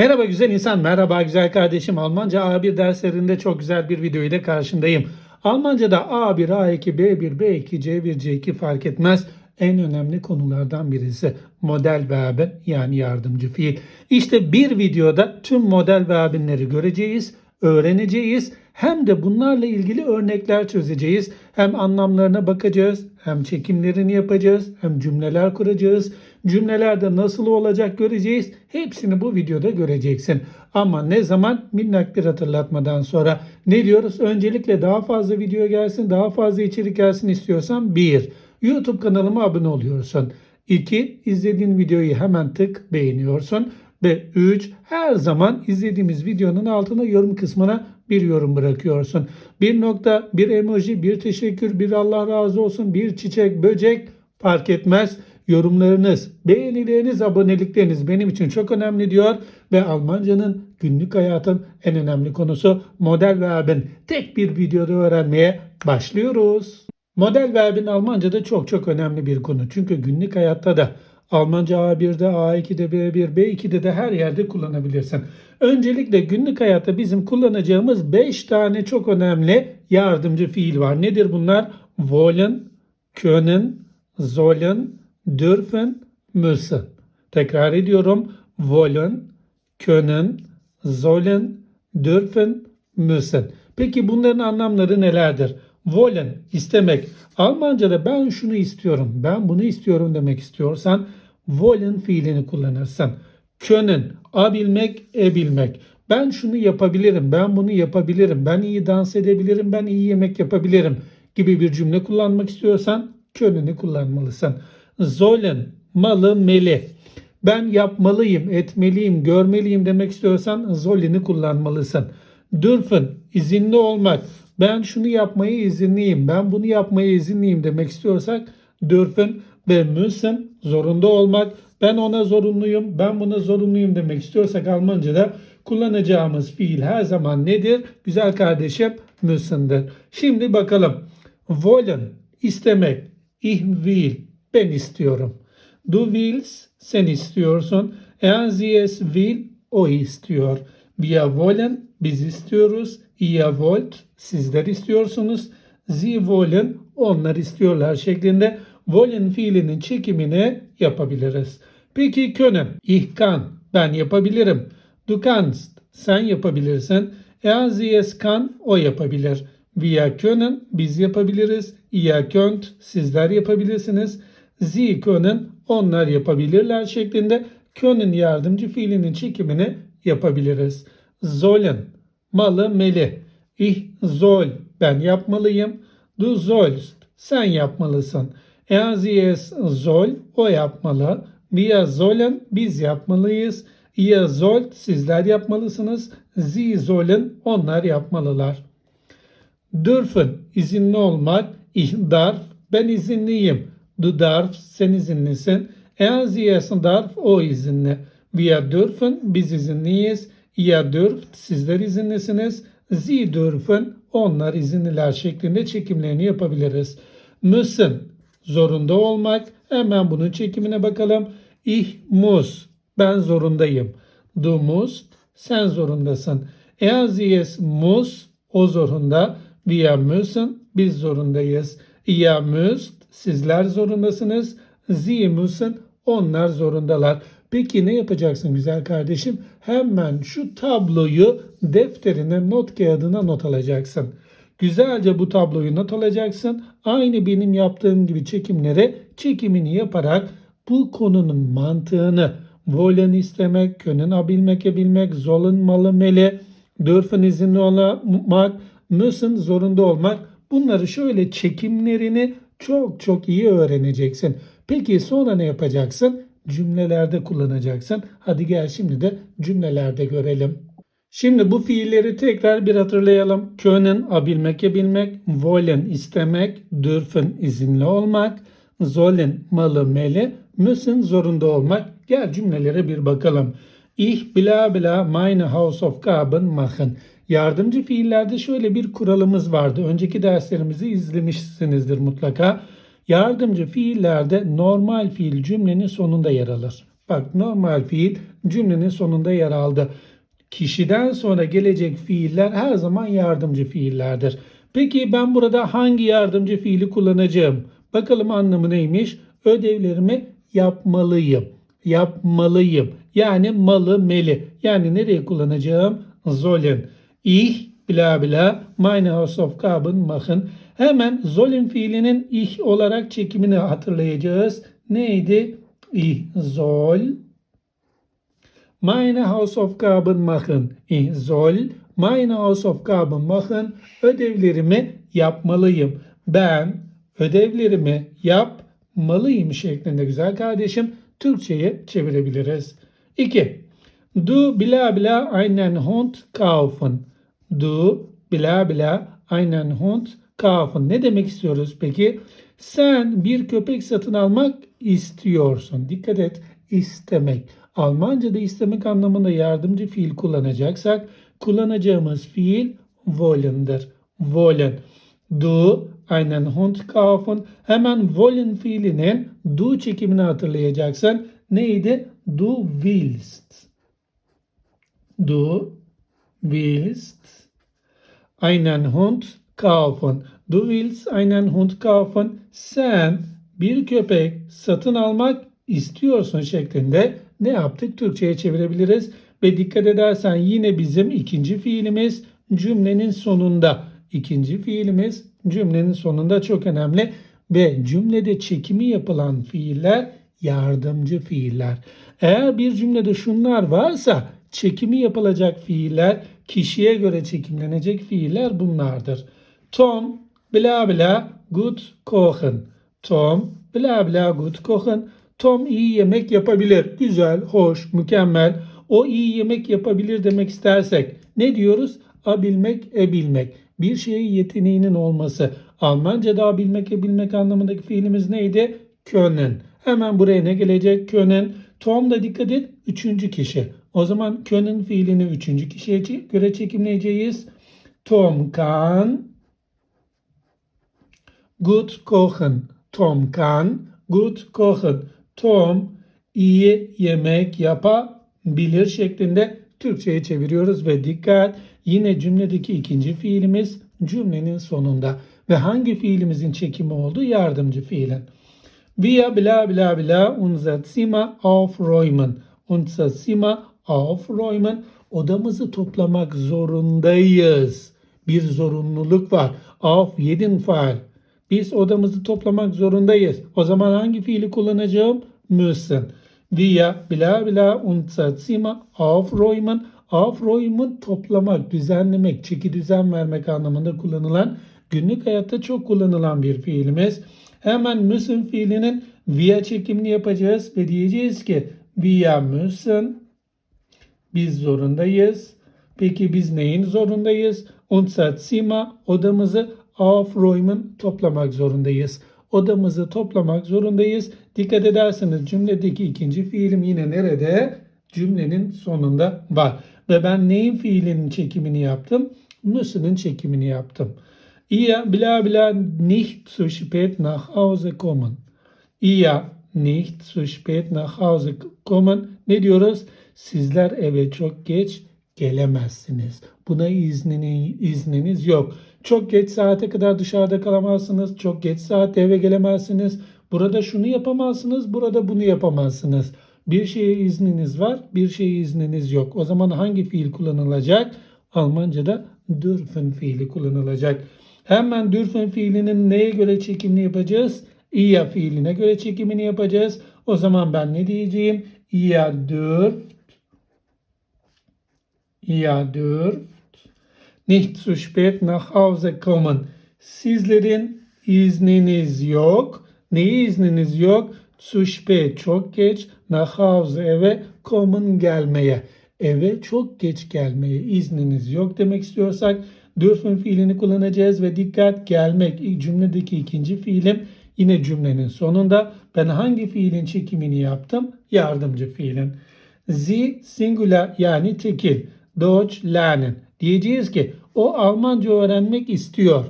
Merhaba güzel insan, merhaba güzel kardeşim. Almanca A1 derslerinde çok güzel bir video ile karşındayım. Almanca'da A1, A2, B1, B2, C1, C2 fark etmez. En önemli konulardan birisi model verbi yani yardımcı fiil. İşte bir videoda tüm model verbinleri göreceğiz, öğreneceğiz. Hem de bunlarla ilgili örnekler çözeceğiz. Hem anlamlarına bakacağız, hem çekimlerini yapacağız, hem cümleler kuracağız. Cümlelerde nasıl olacak göreceğiz. Hepsini bu videoda göreceksin. Ama ne zaman? Minnak bir hatırlatmadan sonra. Ne diyoruz? Öncelikle daha fazla video gelsin, daha fazla içerik gelsin istiyorsan 1. YouTube kanalıma abone oluyorsun. 2. izlediğin videoyu hemen tık beğeniyorsun. Ve 3. Her zaman izlediğimiz videonun altına yorum kısmına bir yorum bırakıyorsun. Bir nokta, bir emoji, bir teşekkür, bir Allah razı olsun, bir çiçek, böcek fark etmez. Yorumlarınız, beğenileriniz, abonelikleriniz benim için çok önemli diyor ve Almancanın günlük hayatın en önemli konusu model verbin tek bir videoda öğrenmeye başlıyoruz. Model verbin Almanca'da çok çok önemli bir konu. Çünkü günlük hayatta da Almanca A1'de, A2'de, B1, B2'de de her yerde kullanabilirsin. Öncelikle günlük hayatta bizim kullanacağımız 5 tane çok önemli yardımcı fiil var. Nedir bunlar? Wollen, können, sollen, dürfen, müssen. Tekrar ediyorum. Wollen, können, sollen, dürfen, müssen. Peki bunların anlamları nelerdir? Wollen, istemek. Almanca'da ben şunu istiyorum, ben bunu istiyorum demek istiyorsan wollen fiilini kullanırsın. Können, a bilmek, e bilmek. Ben şunu yapabilirim, ben bunu yapabilirim, ben iyi dans edebilirim, ben iyi yemek yapabilirim gibi bir cümle kullanmak istiyorsan köneni kullanmalısın. Sollen, malı, meli. Ben yapmalıyım, etmeliyim, görmeliyim demek istiyorsan sollen'i kullanmalısın. Dürfen, izinli olmak. Ben şunu yapmaya izinliyim, ben bunu yapmaya izinliyim demek istiyorsak dürfen ve müssen zorunda olmak. Ben ona zorunluyum, ben buna zorunluyum demek istiyorsak Almanca'da kullanacağımız fiil her zaman nedir? Güzel kardeşim müssen'dir. Şimdi bakalım. Wollen, istemek. Ich will, ben istiyorum. Du willst, sen istiyorsun. Er sie es will, o istiyor. Wir wollen, biz istiyoruz. Ihr wollt, sizler istiyorsunuz. Sie wollen, onlar istiyorlar şeklinde wollen fiilinin çekimini yapabiliriz. Peki können, ich kann, ben yapabilirim. Du kannst, sen yapabilirsin. Er sie es kann, o yapabilir. Wir können, biz yapabiliriz. Ihr könnt, sizler yapabilirsiniz. Sie können, onlar yapabilirler şeklinde können yardımcı fiilinin çekimini yapabiliriz. Sollen, malı meli. Ich soll, ben yapmalıyım. Du sollst, sen yapmalısın. Er sie es soll, o yapmalı. Wir sollen, biz yapmalıyız. Ihr sollt, sizler yapmalısınız. Sie sollen, onlar yapmalılar. Dürfen, izinli olmak. Ich darf, ben izinliyim. Du sen izinlisin. Er sie es darf, o izinli. Wir dürfen, biz izinliyiz. Ihr dürft, sizler izinlisiniz. Sie dürfen, onlar izinliler şeklinde çekimlerini yapabiliriz. Müssen, zorunda olmak. Hemen bunun çekimine bakalım. Ich muss, ben zorundayım. Du musst, sen zorundasın. Er sie es muss, o zorunda. Wir müssen, biz zorundayız. Ihr müsst, sizler zorundasınız. Sie müssen, onlar zorundalar. Peki ne yapacaksın güzel kardeşim? Hemen şu tabloyu defterine, not kağıdına not alacaksın. Güzelce bu tabloyu not alacaksın. Aynı benim yaptığım gibi çekimlere çekimini yaparak bu konunun mantığını wollen istemek, können abilmek, ebilmek, sollen malı mele, dürfen izinli olmak, müssen zorunda olmak. Bunları şöyle çekimlerini çok çok iyi öğreneceksin. Peki sonra ne yapacaksın? Cümlelerde kullanacaksın. Hadi gel şimdi de cümlelerde görelim. Şimdi bu fiilleri tekrar bir hatırlayalım. Können abilmek yabilmek, wollen istemek, dürfen izinli olmak, sollen malı meli, müssen zorunda olmak. Gel cümlelere bir bakalım. Ich bla bla meine Hausaufgaben machen. Yardımcı fiillerde şöyle bir kuralımız vardı. Önceki derslerimizi izlemişsinizdir mutlaka. Yardımcı fiillerde normal fiil cümlenin sonunda yer alır. Bak normal fiil cümlenin sonunda yer aldı. Kişiden sonra gelecek fiiller her zaman yardımcı fiillerdir. Peki ben burada hangi yardımcı fiili kullanacağım? Bakalım anlamı neymiş? Ödevlerimi yapmalıyım. Yapmalıyım. Yani malı meli. Yani nereye kullanacağım? Sollen. Ich bla bla meine Hausaufgaben machen. Hemen sollen fiilinin ich olarak çekimini hatırlayacağız. Neydi? Ich soll meine Hausaufgaben machen. Ich soll meine Hausaufgaben machen. Ödevlerimi yapmalıyım. Ben ödevlerimi yapmalıyım şeklinde güzel kardeşim Türkçe'ye çevirebiliriz. 2. Du bla bla einen Hund kaufen. Du bla bla einen Hund kaufen. Ne demek istiyoruz peki? Sen bir köpek satın almak istiyorsun. Dikkat et istemek. Almanca'da istemek anlamında yardımcı fiil kullanacaksak kullanacağımız fiil wollen'dır. Wollen. Du einen Hund kaufen. Hemen wollen fiilinin du çekimini hatırlayacaksın. Neydi? Du willst. Du willst einen Hund kaufen. Du willst einen Hund kaufen. Sen bir köpek satın almak istiyorsun şeklinde ne yaptık? Türkçe'ye çevirebiliriz. Ve dikkat edersen yine bizim ikinci fiilimiz cümlenin sonunda. İkinci fiilimiz cümlenin sonunda çok önemli. Ve cümlede çekimi yapılan fiiller yardımcı fiiller. Eğer bir cümlede şunlar varsa çekimi yapılacak fiiller, kişiye göre çekimlenecek fiiller bunlardır. Tom bla bla gut kochen. Tom bla bla gut kochen. Tom iyi yemek yapabilir. Güzel, hoş, mükemmel. O iyi yemek yapabilir demek istersek ne diyoruz? Abilmek, ebilmek. Bir şeye yeteneğinin olması. Almanca'da abilmek, ebilmek anlamındaki fiilimiz neydi? Können. Hemen buraya ne gelecek? Können. Tom da dikkat et. Üçüncü kişi. O zaman können fiilini üçüncü kişiye göre çekimleyeceğiz. Tom kann gut kochen. Tom kann gut kochen. Tom iyi yemek yapabilir şeklinde Türkçe'ye çeviriyoruz ve dikkat yine cümledeki ikinci fiilimiz cümlenin sonunda ve hangi fiilimizin çekimi oldu? Yardımcı fiilin. Wir bla bla bla unser Zimmer aufräumen. Unser Zimmer aufräumen. Odamızı toplamak zorundayız. Bir zorunluluk var. Auf jeden Fall. Biz odamızı toplamak zorundayız. O zaman hangi fiili kullanacağım? Müssen. Wir bla bla unser Zimmer aufräumen. Aufräumen toplamak, düzenlemek, çeki düzen vermek anlamında kullanılan günlük hayatta çok kullanılan bir fiilimiz. Hemen müssen fiilinin wir çekimini yapacağız ve diyeceğiz ki wir müssen biz zorundayız. Peki biz neyin zorundayız? Unser Zimmer odamızı aufräumen toplamak zorundayız. Odamızı toplamak zorundayız. Dikkat ederseniz cümledeki ikinci fiilim yine nerede? Cümlenin sonunda var. Ve ben neyin fiilinin çekimini yaptım? Müssen'in çekimini yaptım. Ihr bla bla nicht zu spät nach Hause kommen. Ihr nicht zu spät nach Hause kommen. Ne diyoruz? Sizler eve çok geç gelemezsiniz. Buna iznini, izniniz yok. Çok geç saate kadar dışarıda kalamazsınız. Çok geç saatte eve gelemezsiniz. Burada şunu yapamazsınız, burada bunu yapamazsınız. Bir şeye izniniz var, bir şeye izniniz yok. O zaman hangi fiil kullanılacak? Almanca'da dürfen fiili kullanılacak. Hemen dürfen fiilinin neye göre çekimini yapacağız? İya fiiline göre çekimini yapacağız. O zaman ben ne diyeceğim? İya dürft. İya dürft. Nicht zu spät nach Hause kommen. Sizlerin izniniz yok. Neyi izniniz yok? Zu spät çok geç. Nach Hause eve kommen gelmeye. Eve çok geç gelmeye izniniz yok demek istiyorsak dürfen fiilini kullanacağız ve dikkat gelmek cümledeki ikinci fiilim yine cümlenin sonunda ben hangi fiilin çekimini yaptım? Yardımcı fiilin. Sie singular yani tekil. Deutsch lernen. Diyeceğiz ki o Almanca öğrenmek istiyor.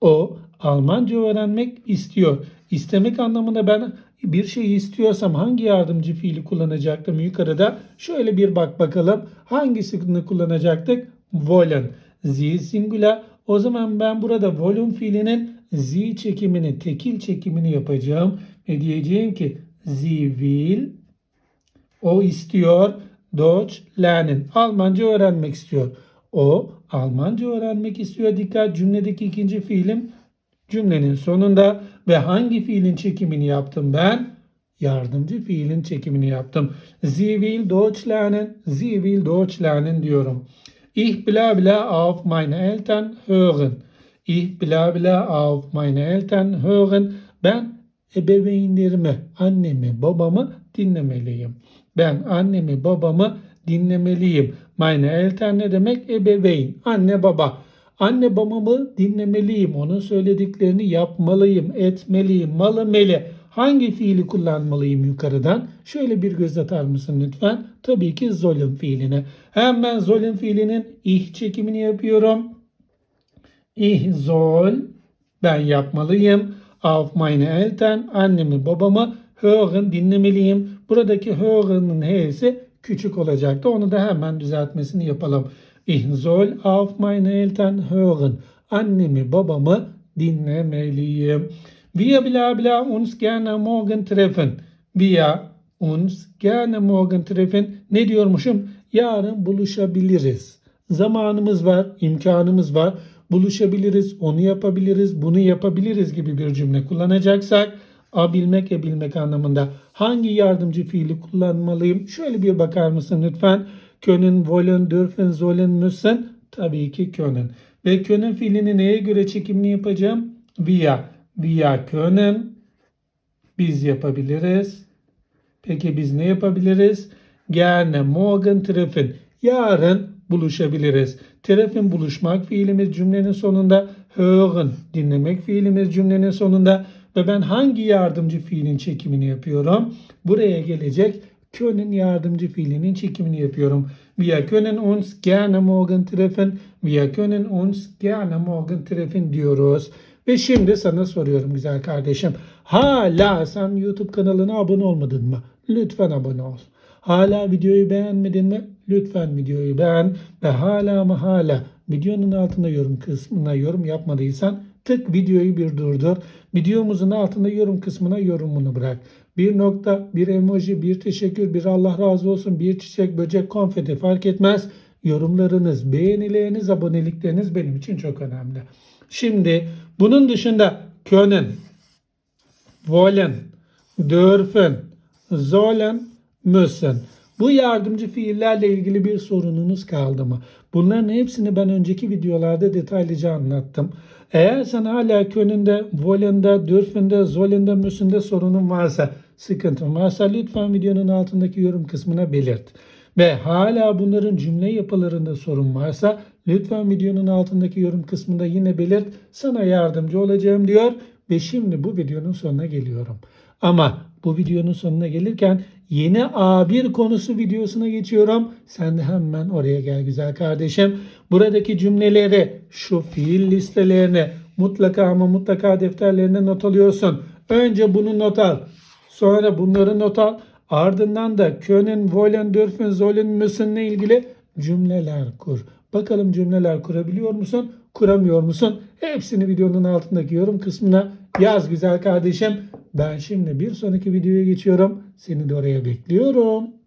O Almanca öğrenmek istiyor. İstemek anlamında ben bir şey istiyorsam hangi yardımcı fiili kullanacaktım yukarıda? Şöyle bir bak bakalım. Hangisini kullanacaktık? Wollen. Sie singular. O zaman ben burada wollen fiilinin sie çekimini, tekil çekimini yapacağım. Ve diyeceğim ki sie will o istiyor Deutsch lernen. Almanca öğrenmek istiyor. O Almanca öğrenmek istiyor. Dikkat cümledeki ikinci fiilim cümlenin sonunda ve hangi fiilin çekimini yaptım ben? Yardımcı fiilin çekimini yaptım. Sie will Deutsch lernen. Sie will Deutsch lernen diyorum. Ich bleibe auf meine Eltern hören. Ich bleibe auf meine Eltern hören. Ben ebeveynlerimi, annemi, babamı dinlemeliyim. Ben annemi, babamı dinlemeliyim. Meine Eltern ne demek? Ebeveyn, anne, baba. Anne babamı dinlemeliyim. Onun söylediklerini yapmalıyım, etmeliyim, malı meli. Hangi fiili kullanmalıyım yukarıdan? Şöyle bir göz atar mısın lütfen? Tabii ki sollen fiiline. Hemen sollen fiilinin ih çekimini yapıyorum. Ich soll ben yapmalıyım. Auf meine Eltern annemi babamı hören dinlemeliyim. Buradaki hören'ın h'si küçük olacaktı. Onu da hemen düzeltmesini yapalım. Ich soll auf meine Eltern hören. Annemi babamı dinlemeliyim. Wir bla bla uns gerne morgen treffen. Wir uns gerne morgen treffen. Ne diyormuşum? Yarın buluşabiliriz. Zamanımız var, imkanımız var. Buluşabiliriz, onu yapabiliriz, bunu yapabiliriz gibi bir cümle kullanacaksak a bilmek e bilmek anlamında hangi yardımcı fiili kullanmalıyım? Şöyle bir bakar mısın lütfen? Können, wollen, dürfen, sollen, müssen. Tabii ki können. Ve können fiilini neye göre çekimini yapacağım? Wir. Wir können. Biz yapabiliriz. Peki biz ne yapabiliriz? Gerne morgen treffen. Yarın buluşabiliriz. Treffen buluşmak fiilimiz cümlenin sonunda. Hören dinlemek fiilimiz cümlenin sonunda. Ve ben hangi yardımcı fiilin çekimini yapıyorum? Buraya gelecek können yardımcı fiilinin çekimini yapıyorum. Wir können uns gerne morgen treffen. Wir können uns gerne morgen treffen diyoruz. Ve şimdi sana soruyorum güzel kardeşim. Hala sen YouTube kanalına abone olmadın mı? Lütfen abone ol. Hala videoyu beğenmedin mi? Lütfen videoyu beğen ve hala mı hala videonun altında yorum kısmına yorum yapmadıysan tık videoyu bir durdur. Videomuzun altında yorum kısmına yorumunu bırak. Bir nokta, bir emoji, bir teşekkür, bir Allah razı olsun, bir çiçek, böcek, konfeti fark etmez. Yorumlarınız, beğenileriniz, abonelikleriniz benim için çok önemli. Şimdi bunun dışında können, wollen, dürfen, sollen, müssen. Bu yardımcı fiillerle ilgili bir sorununuz kaldı mı? Bunların hepsini ben önceki videolarda detaylıca anlattım. Eğer sen hala könünde, volende, dürfende, zolende, müsünde sorunun varsa, sıkıntın varsa lütfen videonun altındaki yorum kısmına belirt. Ve hala bunların cümle yapılarında sorun varsa lütfen videonun altındaki yorum kısmında yine belirt. Sana yardımcı olacağım diyor ve şimdi bu videonun sonuna geliyorum. Ama bu videonun sonuna gelirken yeni A1 konusu videosuna geçiyorum. Sen de hemen oraya gel güzel kardeşim. Buradaki cümleleri, şu fiil listelerini mutlaka ama mutlaka defterlerine not alıyorsun. Önce bunu not al. Sonra bunları not al. Ardından da können, wollen, dürfen, sollen, müssen ile ilgili cümleler kur. Bakalım cümleler kurabiliyor musun? Kuramıyor musun? Hepsini videonun altındaki yorum kısmına yaz güzel kardeşim. Ben şimdi bir sonraki videoya geçiyorum. Seni de oraya bekliyorum.